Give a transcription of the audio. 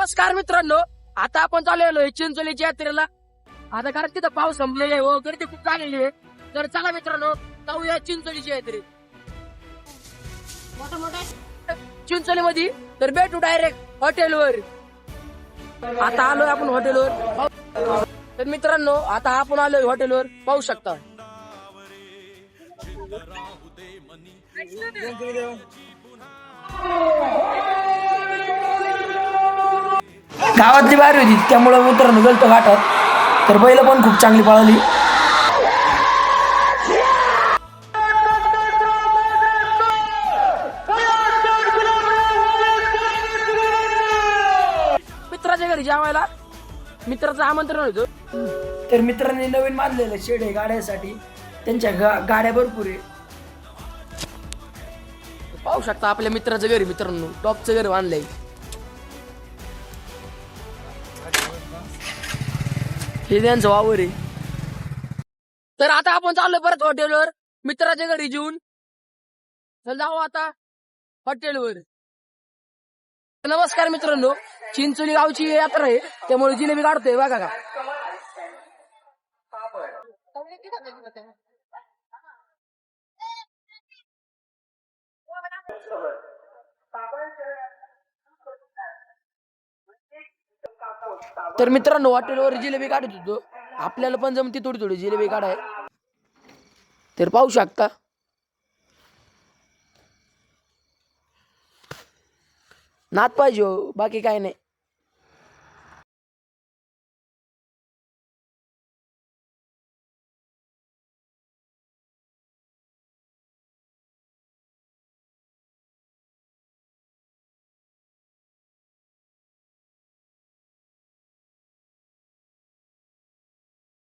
नमस्कार मित्रांनो आता आपण चालू चिंचोलीच्या यात्रेला. आता कारण तिथं पाऊस संपलेला आहे हो गर्दी खूप झालेली आहे. तर चला मित्रांनो जाऊया चिंचोलीच्या यात्रेत चिंचोली मध्ये तर भेटू डायरेक्ट हॉटेलवर आता आलोय आपण हॉटेलवर तर मित्रांनो आता आपण आलोय हॉटेलवर पाहू शकता. गावातली बाहेर होती त्यामुळे मित्रांनो गेलतो घाटात. तर बैल पण खूप चांगली पळाली. मित्राच्या घरी जेवायला मित्राचं आमंत्रण होतं. तर मित्रांनी नवीन बांधलेलं शेड आहे गाड्यासाठी. त्यांच्या गा- गाड्या भरपूर आहे. पाहू शकता आपल्या मित्राचं घरी मित्रांनो. टॉपचं घर बांधलंय. हे त्यांचं वावर आहे. तर आता आपण चाललोय परत हॉटेलवर. मित्राच्या घरी जेवून चल जाऊ आता हॉटेलवर. नमस्कार मित्रांनो. चिंचोली गावची यात्रा आहे. त्यामुळे जिलेबी काढतोय बघा का. तर मित्रांनो हॉटेलवर जिलेबी काढत होतो. आपल्याला पण जमती थोडी थोडी जिलेबी काढाय. तर पाहू शकता. नात पाहिजे हो, बाकी काय नाही.